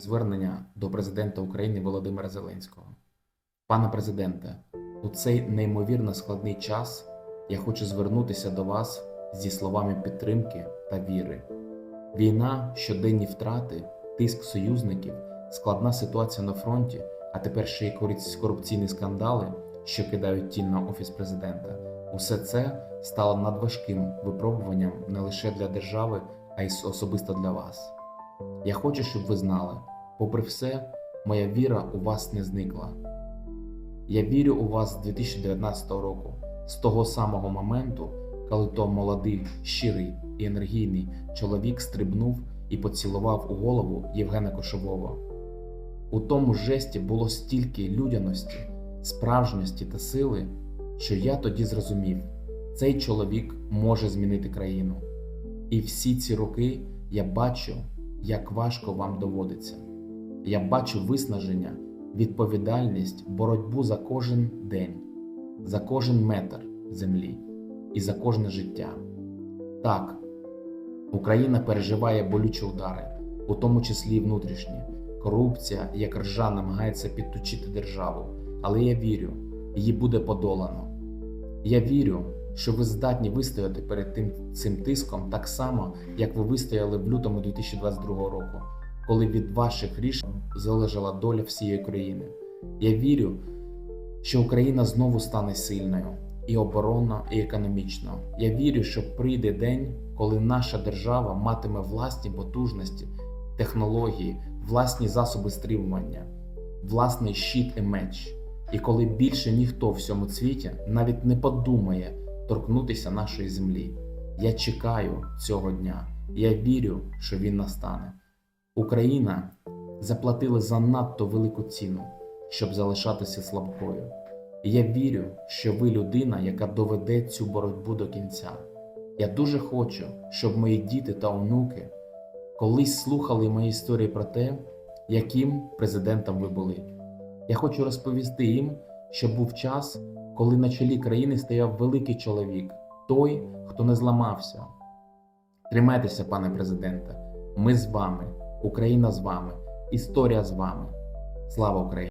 Звернення до президента України Володимира Зеленського. Пане президенте, у цей неймовірно складний час я хочу звернутися до вас зі словами підтримки та віри. Війна, щоденні втрати, тиск союзників, складна ситуація на фронті, а тепер ще й корупційні скандали, що кидають тінь на офіс президента. Усе це стало надважким випробуванням не лише для держави, а й особисто для вас. Я хочу, щоб ви знали, попри все, моя віра у вас не зникла. Я вірю у вас з 2019 року, з того самого моменту, коли то молодий, щирий і енергійний чоловік стрибнув і поцілував у голову Євгена Кошового. У тому жесті було стільки людяності, справжності та сили, що я тоді зрозумів, цей чоловік може змінити країну. І всі ці роки я бачу, як важко вам доводиться. Я бачу виснаження, відповідальність, боротьбу за кожен день, за кожен метр землі і за кожне життя. Так, Україна переживає болючі удари, у тому числі і внутрішні. Корупція, як ржа, намагається підточити державу, але я вірю, її буде подолано. Я вірю, що ви здатні вистояти перед тим цим тиском так само, як ви вистояли в лютому 2022 року, коли від ваших рішень залежала доля всієї країни. Я вірю, що Україна знову стане сильною і оборонно, і економічно. Я вірю, що прийде день, коли наша держава матиме власні потужності, технології, власні засоби стримування, власний щит і меч. І коли більше ніхто в всьому світі навіть не подумає торкнутися нашої землі. Я чекаю цього дня. Я вірю, що він настане. Україна заплатила занадто велику ціну, щоб залишатися слабкою. І я вірю, що ви людина, яка доведе цю боротьбу до кінця. Я дуже хочу, щоб мої діти та онуки колись слухали мої історії про те, яким президентом ви були. Я хочу розповісти їм, що був час, коли на чолі країни стояв великий чоловік, той, хто не зламався. Тримайтеся, пане президенте, ми з вами, Україна з вами, історія з вами. Слава Україні!